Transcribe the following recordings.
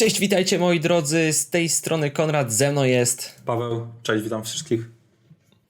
Cześć, witajcie moi drodzy, z tej strony Konrad, ze mną jest Paweł, cześć, witam wszystkich.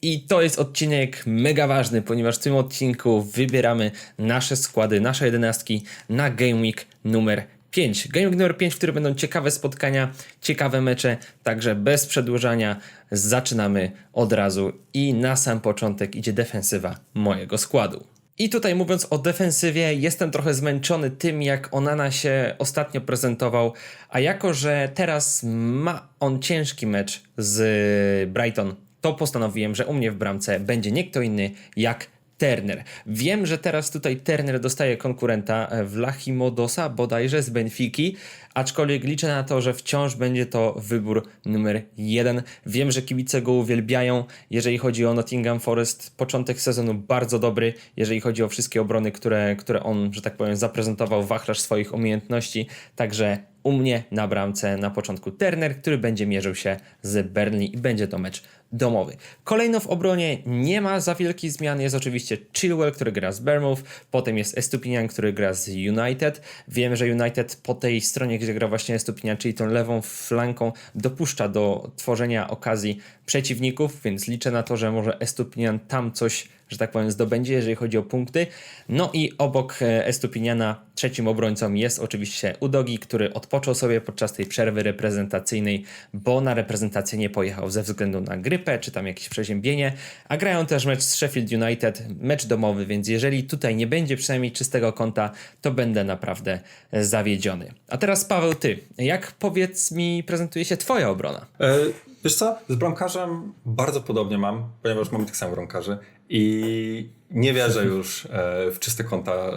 i to jest odcinek mega ważny, ponieważ w tym odcinku wybieramy nasze składy, nasze jedenastki na Game Week numer 5. Game Week numer 5, w którym będą ciekawe spotkania, ciekawe mecze, także bez przedłużania zaczynamy od razu i na sam początek idzie defensywa mojego składu. I tutaj mówiąc o defensywie, jestem trochę zmęczony tym, jak Onana się ostatnio prezentował, a jako, że teraz ma on ciężki mecz z Brighton, to postanowiłem, że u mnie w bramce będzie nie kto inny jak Turner. Wiem, że teraz tutaj Turner dostaje konkurenta w Lachimodosa, bodajże z Benfiki, aczkolwiek liczę na to, że wciąż będzie to wybór numer jeden. Wiem, że kibice go uwielbiają, jeżeli chodzi o Nottingham Forest. Początek sezonu bardzo dobry, jeżeli chodzi o wszystkie obrony, które, które on, że tak powiem, zaprezentował, wachlarz swoich umiejętności. Także u mnie na bramce na początku Turner, który będzie mierzył się z Burnley i będzie to mecz domowy. Kolejno w obronie nie ma za wielkich zmian. Jest oczywiście Chilwell, który gra z Bournemouth, potem jest Estupinian, który gra z United. Wiem, że United po tej stronie, gdzie gra właśnie Estupinian, czyli tą lewą flanką, dopuszcza do tworzenia okazji przeciwników, więc liczę na to, że może Estupinian tam coś że tak powiem, zdobędzie, jeżeli chodzi o punkty. No i obok e, Estupiniana trzecim obrońcą jest oczywiście Udogi, który odpoczął sobie podczas tej przerwy reprezentacyjnej, bo na reprezentację nie pojechał ze względu na grypę czy tam jakieś przeziębienie, a grają też mecz z Sheffield United, mecz domowy, więc jeżeli tutaj nie będzie przynajmniej czystego konta, to będę naprawdę zawiedziony. A teraz Paweł, ty, jak powiedz mi prezentuje się twoja obrona? E, wiesz co, z bramkarzem bardzo podobnie mam, ponieważ mamy tych samych bramkarzy i nie wierzę już e, w czyste konta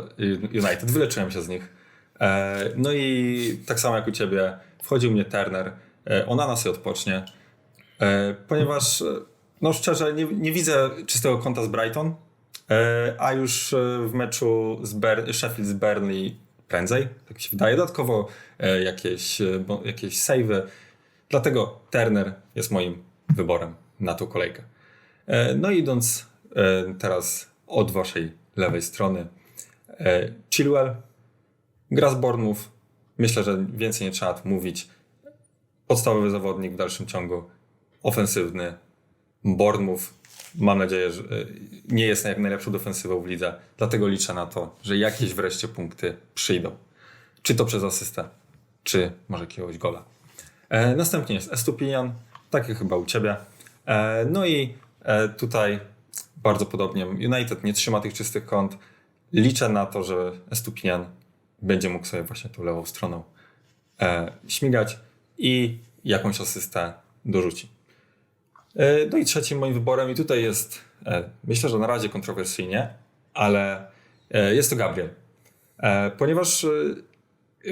United, wyleczyłem się z nich. E, no i tak samo jak u ciebie, wchodził mnie Turner, e, ona nas odpocznie, ponieważ no szczerze nie, nie widzę czystego konta z Brighton, a już w meczu z Ber- Sheffield z Burnley prędzej, tak się wydaje. Dodatkowo jakieś, jakieś save'y. Dlatego Turner jest moim wyborem na tą kolejkę. E, no idąc e, teraz od waszej lewej strony. E, Chilwell, gra z. Myślę, że więcej nie trzeba mówić. Podstawowy zawodnik w dalszym ciągu. Ofensywny. Bournemouth. Mam nadzieję, że nie jest jak najlepszą defensywą w lidze. Dlatego liczę na to, że jakieś wreszcie punkty przyjdą. Czy to przez asystę, czy może jakiegoś gola. E, następnie jest Estupinian, tak jak chyba u Ciebie. E, no i e, tutaj bardzo podobnie United nie trzyma tych czystych kąt. Liczę na to, że Estupinian będzie mógł sobie właśnie tą lewą stroną śmigać i jakąś asystę dorzuci. No i trzecim moim wyborem, i tutaj jest, myślę, że na razie kontrowersyjnie, ale jest to Gabriel. Ponieważ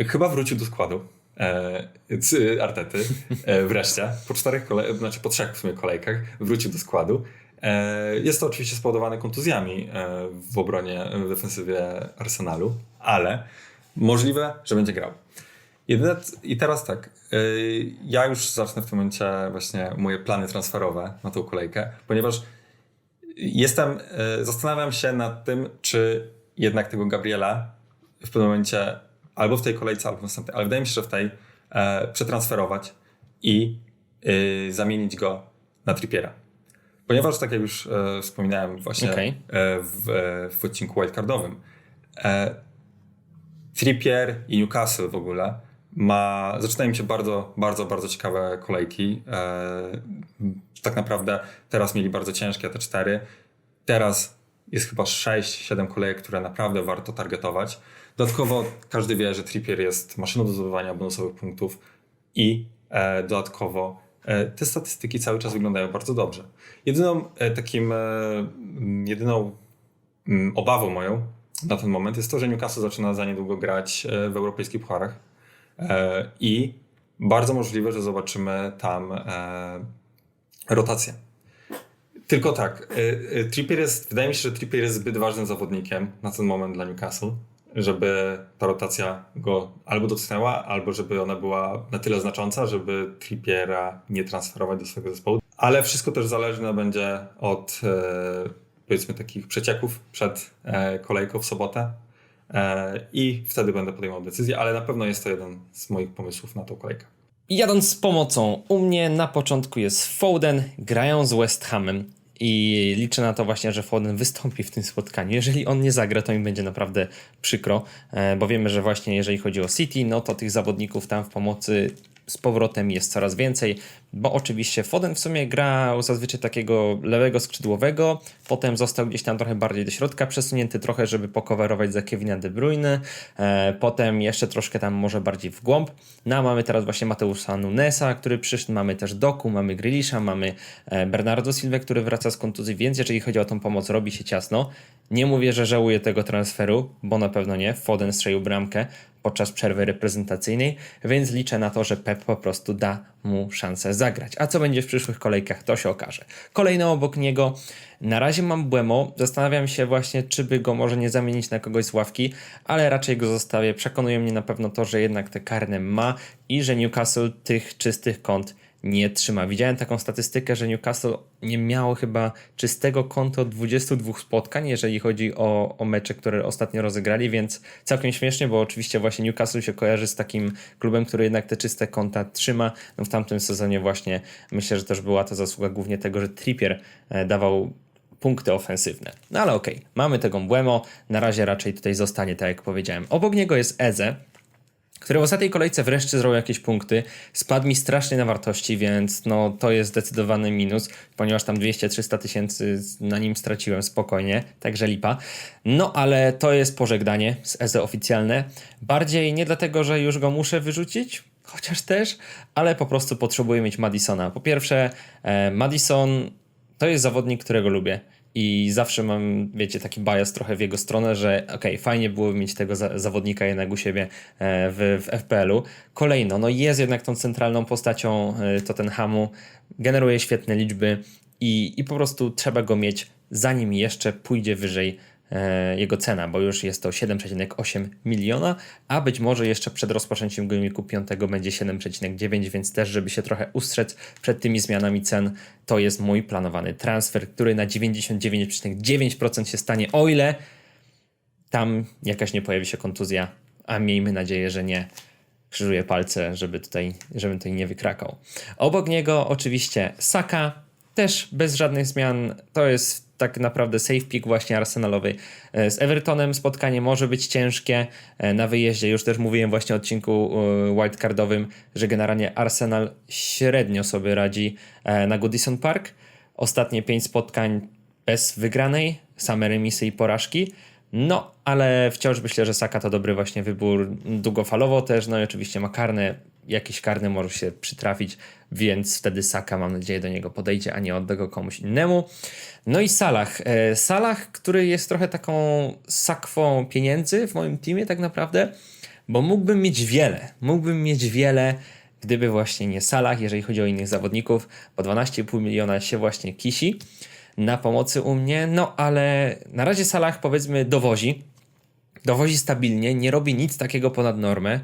chyba wrócił do składu e, Artety e, wreszcie, po czterech kole- znaczy po trzech w sumie kolejkach wrócił do składu. E, jest to oczywiście spowodowane kontuzjami e, w obronie, w defensywie Arsenalu, ale możliwe, że będzie grał. Jedyne, I teraz tak, y, ja już zacznę w tym momencie właśnie moje plany transferowe na tą kolejkę, ponieważ jestem, y, zastanawiam się nad tym, czy jednak tego Gabriela w pewnym momencie albo w tej kolejce, albo w następnej, ale wydaje mi się, że w tej e, przetransferować i y, zamienić go na Trippiera. Ponieważ, tak jak już e, wspominałem właśnie Okej. e, w, e, w odcinku wildcardowym, e, Trippier i Newcastle w ogóle ma, zaczynają mi się bardzo, bardzo, bardzo ciekawe kolejki. E, tak naprawdę teraz mieli bardzo ciężkie te cztery. Teraz jest chyba 6-7 kolejek, które naprawdę warto targetować. Dodatkowo każdy wie, że Trippier jest maszyną do zdobywania bonusowych punktów i e, dodatkowo e, te statystyki cały czas wyglądają bardzo dobrze. Jedyną e, takim, e, m, jedyną mm, obawą moją na ten moment jest to, że Newcastle zaczyna za niedługo grać e, w europejskich pucharach e, i bardzo możliwe, że zobaczymy tam rotację. Tylko tak, e, e, Trippier jest, wydaje mi się, że Trippier jest zbyt ważnym zawodnikiem na ten moment dla Newcastle, żeby ta rotacja go albo dotknęła, albo żeby ona była na tyle znacząca, żeby Trippiera nie transferować do swojego zespołu. Ale wszystko też zależne będzie od e, powiedzmy takich przecieków przed e, kolejką w sobotę. e, i wtedy będę podejmował decyzję, ale na pewno jest to jeden z moich pomysłów na tą kolejkę. Jadąc z pomocą, u mnie na początku jest Foden, grają z West Hamem i liczę na to właśnie, że Foden wystąpi w tym spotkaniu. Jeżeli on nie zagra, to mi będzie naprawdę przykro, e, bo wiemy, że właśnie jeżeli chodzi o City, no to tych zawodników tam w pomocy z powrotem jest coraz więcej, bo oczywiście Foden w sumie grał zazwyczaj takiego lewego skrzydłowego, potem został gdzieś tam trochę bardziej do środka przesunięty, trochę żeby pokowerować za Kevina De Bruyne, e, potem jeszcze troszkę tam może bardziej w głąb. No a mamy teraz właśnie Mateusza Nunesa, który przyszedł, mamy też Doku, mamy Grealisha, mamy e, Bernardo Silva, który wraca z kontuzji, więc jeżeli chodzi o tą pomoc, robi się ciasno. Nie mówię, że żałuję tego transferu, bo na pewno nie. Foden strzelił bramkę podczas przerwy reprezentacyjnej, więc liczę na to, że Pep po prostu da mu szansę zagrać. A co będzie w przyszłych kolejkach, to się okaże. Kolejno obok niego, na razie mam Błemo, zastanawiam się właśnie, czy by go może nie zamienić na kogoś z ławki, ale raczej go zostawię. Przekonuje mnie na pewno to, że jednak te karne ma i że Newcastle tych czystych kąt nie trzyma. Widziałem taką statystykę, że Newcastle nie miało chyba czystego konta od 22 spotkań, jeżeli chodzi o, o mecze, które ostatnio rozegrali, więc całkiem śmiesznie, bo oczywiście właśnie Newcastle się kojarzy z takim klubem, który jednak te czyste konta trzyma. No w tamtym sezonie właśnie myślę, że też była to zasługa głównie tego, że Trippier e, dawał punkty ofensywne. No ale okej, okay. mamy tego Błemo, na razie raczej tutaj zostanie, tak jak powiedziałem. Obok niego jest Eze, który w ostatniej kolejce wreszcie zrobił jakieś punkty. Spadł mi strasznie na wartości, więc no, to jest zdecydowany minus, ponieważ tam 200-300 tysięcy na nim straciłem spokojnie, także lipa. No ale to jest pożegnanie z EZE oficjalne. Bardziej nie dlatego, że już go muszę wyrzucić, chociaż też, ale po prostu potrzebuję mieć Madisona. Po pierwsze, e, Madison to jest zawodnik, którego lubię. I zawsze mam, wiecie, taki bias trochę w jego stronę, że okej, okay, fajnie byłoby mieć tego za zawodnika jednak u siebie e, w, w FPL-u. Kolejno, no jest jednak tą centralną postacią e, Tottenhamu, generuje świetne liczby i, i po prostu trzeba go mieć, zanim jeszcze pójdzie wyżej jego cena, bo już jest to 7,8 miliona, a być może jeszcze przed rozpoczęciem Gojmiku 5 będzie 7,9, więc też, żeby się trochę ustrzec przed tymi zmianami cen, to jest mój planowany transfer, który na 99,9% się stanie, o ile tam jakaś nie pojawi się kontuzja, a miejmy nadzieję, że nie. Krzyżuję palce, żeby tutaj, żebym tutaj nie wykrakał. Obok niego oczywiście Saka, też bez żadnych zmian. To jest tak naprawdę safe pick właśnie Arsenalowy. E, z Evertonem spotkanie może być ciężkie e, na wyjeździe. Już też mówiłem właśnie w odcinku e, wildcardowym, że generalnie Arsenal średnio sobie radzi na Goodison Park. Ostatnie pięć spotkań bez wygranej, same remisy i porażki. No, ale wciąż myślę, że Saka to dobry właśnie wybór długofalowo też, no i oczywiście ma karne, jakiś karny może się przytrafić, więc wtedy Saka mam nadzieję do niego podejdzie, a nie odda go komuś innemu. No i Salah. E, Salah, który jest trochę taką sakwą pieniędzy w moim teamie tak naprawdę, bo mógłbym mieć wiele, mógłbym mieć wiele, gdyby właśnie nie Salah, jeżeli chodzi o innych zawodników, po 12,5 miliona się właśnie kisi na pomocy u mnie, no ale na razie Salah powiedzmy dowozi, dowozi stabilnie, nie robi nic takiego ponad normę,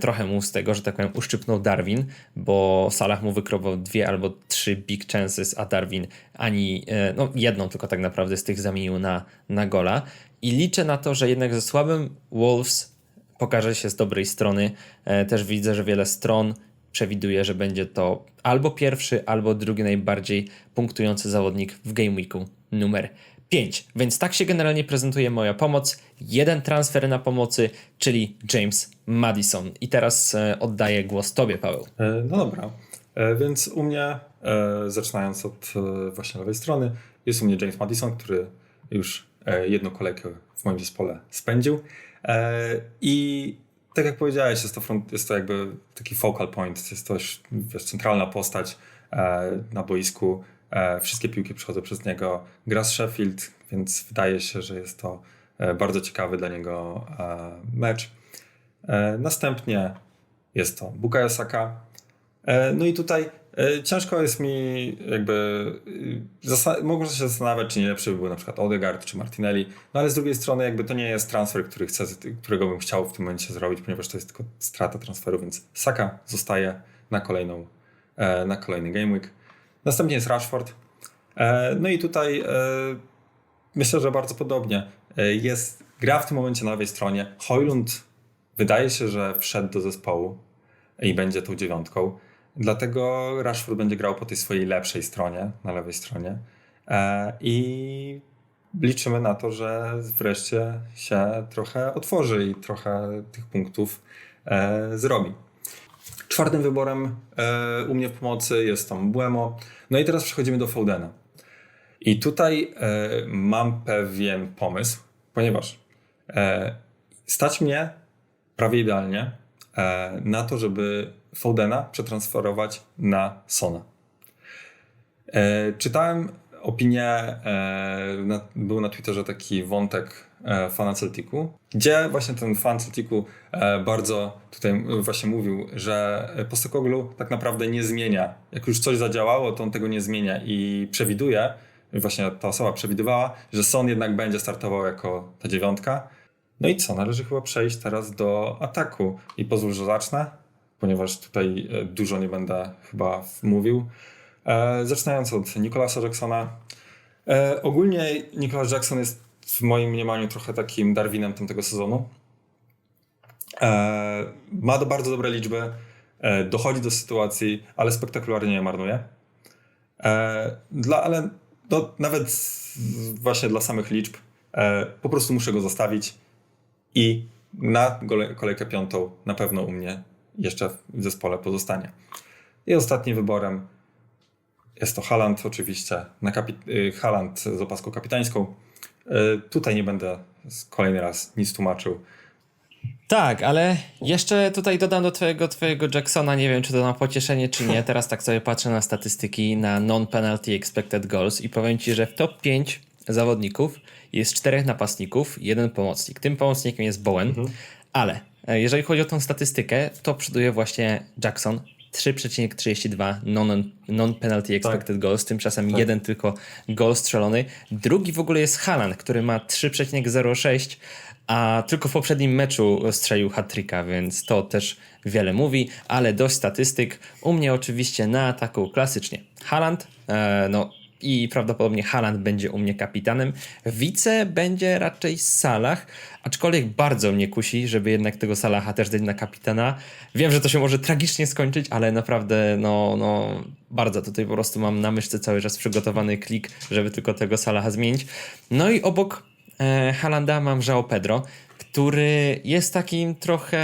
trochę mu z tego, że tak powiem, uszczypnął Darwin, bo Salah mu wykrował dwie albo trzy big chances, a Darwin ani, e, no jedną tylko tak naprawdę z tych zamienił na, na gola. I liczę na to, że jednak ze słabym Wolves pokaże się z dobrej strony. E, też widzę, że wiele stron przewiduje, że będzie to albo pierwszy, albo drugi najbardziej punktujący zawodnik w Game Weeku numer 5. Więc tak się generalnie prezentuje moja pomoc. Jeden transfer na pomocy, czyli James Madison. I teraz e, oddaję głos Tobie, Paweł. E, no dobra. E, więc u mnie, zaczynając od właśnie lewej strony, jest u mnie James Madison, który już jedną kolejkę w moim zespole spędził. I tak jak powiedziałeś, jest to, front, jest to jakby taki focal point, jest to wiesz, centralna postać na boisku wszystkie piłki przychodzą przez niego. Gra z Sheffield, więc wydaje się, że jest to e, bardzo ciekawy dla niego e, mecz. Następnie jest to Bukayo Saka. No i tutaj ciężko jest mi jakby mogę się zastanawiać, czy nie lepszy by był na przykład Odegaard czy Martinelli, no ale z drugiej strony jakby to nie jest transfer, który chcę, którego bym chciał w tym momencie zrobić, ponieważ to jest tylko strata transferu, więc Saka zostaje na kolejną na kolejny game week. Następnie jest Rashford. E, no i tutaj e, myślę, że bardzo podobnie. E, jest gra w tym momencie na lewej stronie. Hojlund wydaje się, że wszedł do zespołu i będzie tą dziewiątką. Dlatego Rashford będzie grał po tej swojej lepszej stronie, na lewej stronie. I liczymy na to, że wreszcie się trochę otworzy i trochę tych punktów zrobi. Czwartym wyborem e, u mnie w pomocy jest tam Błemo. No i teraz przechodzimy do Foudena. I tutaj e, mam pewien pomysł, ponieważ e, stać mnie prawie idealnie e, na to, żeby Foudena przetransferować na Sona. E, czytałem opinię, e, na, był na Twitterze taki wątek fana Celticu, gdzie właśnie ten fan Celticu e, bardzo tutaj e, właśnie mówił, że Postokoglu tak naprawdę nie zmienia. Jak już coś zadziałało, to on tego nie zmienia i przewiduje, właśnie ta osoba przewidywała, że Son jednak będzie startował jako ta dziewiątka. No i co, należy chyba przejść teraz do ataku i pozwól, że zacznę, ponieważ tutaj e, dużo nie będę chyba mówił. E, zaczynając od Nicolasa Jacksona. E, ogólnie Nicolas Jackson jest w moim mniemaniu trochę takim Darwinem tamtego sezonu. E, ma do bardzo dobre liczby, e, dochodzi do sytuacji, ale spektakularnie je marnuje. E, dla, ale no, nawet właśnie dla samych liczb po prostu muszę go zostawić i na kolejkę piątą na pewno u mnie jeszcze w zespole pozostanie. I ostatnim wyborem jest to Haland oczywiście, na kapi- y, Haaland z opaską kapitańską. Y, Tutaj nie będę kolejny raz nic tłumaczył. Tak, ale jeszcze tutaj dodam do twojego, twojego Jacksona, nie wiem czy to na pocieszenie czy nie, teraz tak sobie patrzę na statystyki, na non-penalty expected goals i powiem ci, że w top 5 zawodników jest czterech napastników, jeden pomocnik. Tym pomocnikiem jest Bowen, ale e, jeżeli chodzi o tą statystykę, to przoduje właśnie Jackson 3,32 non- non-penalty expected goals, tymczasem jeden tylko gol strzelony. Drugi w ogóle jest Haaland, który ma 3,06 a tylko w poprzednim meczu strzelił hat-tricka, więc to też wiele mówi, ale dość statystyk. U mnie oczywiście na ataku klasycznie Haaland, e, no i prawdopodobnie Haaland będzie u mnie kapitanem. Wice będzie raczej Salah, aczkolwiek bardzo mnie kusi, żeby jednak tego Salaha też dać na kapitana. Wiem, że to się może tragicznie skończyć, ale naprawdę no, no bardzo tutaj po prostu mam na myszce cały czas przygotowany klik, żeby tylko tego Salaha zmienić. No i obok e, Halanda mam João Pedro, który jest takim trochę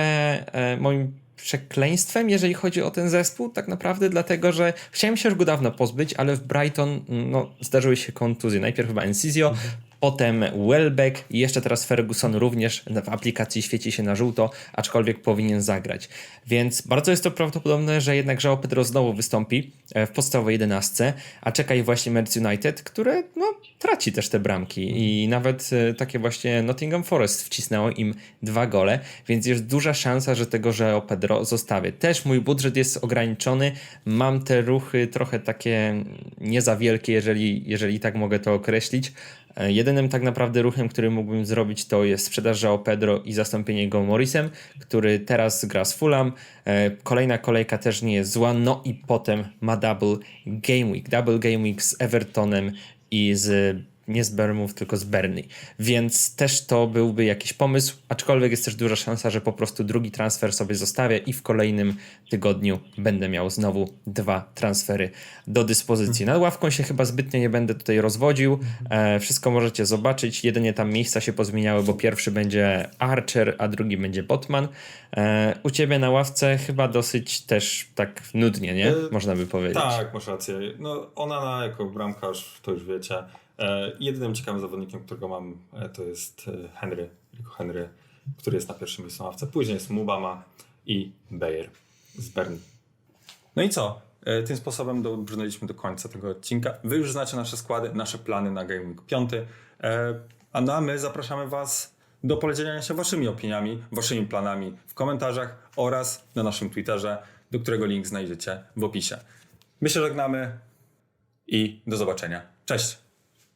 e, moim przekleństwem, jeżeli chodzi o ten zespół, tak naprawdę, dlatego że chciałem się już go dawno pozbyć, ale w Brighton mm, no, zdarzyły się kontuzje. Najpierw chyba Encizio, potem Welbeck jeszcze teraz Ferguson również w aplikacji świeci się na żółto, aczkolwiek powinien zagrać. Więc bardzo jest to prawdopodobne, że jednak João Pedro znowu wystąpi e, w podstawowej 11, a czeka ich właśnie Manchester United, które no, traci też te bramki i nawet e, takie właśnie Nottingham Forest wcisnęło im dwa gole, więc jest duża szansa, że tego João Pedro zostawię. Też mój budżet jest ograniczony, mam te ruchy trochę takie nie za wielkie, jeżeli, jeżeli tak mogę to określić. E, Jedynym tak naprawdę ruchem, który mógłbym zrobić, to jest sprzedaż João Pedro i zastąpienie go Morrisem, który teraz gra z Fulham. E, Kolejna kolejka też nie jest zła. No i potem ma double game week. Double game week z Evertonem i z nie z Bournemouth, tylko z Burnley. Więc też to byłby jakiś pomysł, aczkolwiek jest też duża szansa, że po prostu drugi transfer sobie zostawię i w kolejnym tygodniu będę miał znowu dwa transfery do dyspozycji. Nad ławką się chyba zbytnio nie będę tutaj rozwodził. E, wszystko możecie zobaczyć. Jedynie tam miejsca się pozmieniały, bo pierwszy będzie Archer, a drugi będzie Botman. E, u ciebie na ławce chyba dosyć też tak nudnie, nie? E, Można by powiedzieć. Tak, masz rację. No, Onana jako bramkarz, to już wiecie. E, jedynym ciekawym zawodnikiem, którego mam, e, to jest e, Henry, Rico Henry, który jest na pierwszym miejscu ławce. Później jest Mubama i Bayer z Bern. No i co? Tym sposobem dobrnęliśmy do końca tego odcinka. Wy już znacie nasze składy, nasze plany na Week 5. E, A no, a my zapraszamy Was do podzielenia się Waszymi opiniami, Waszymi planami w komentarzach oraz na naszym Twitterze, do którego link znajdziecie w opisie. My się żegnamy i do zobaczenia. Cześć!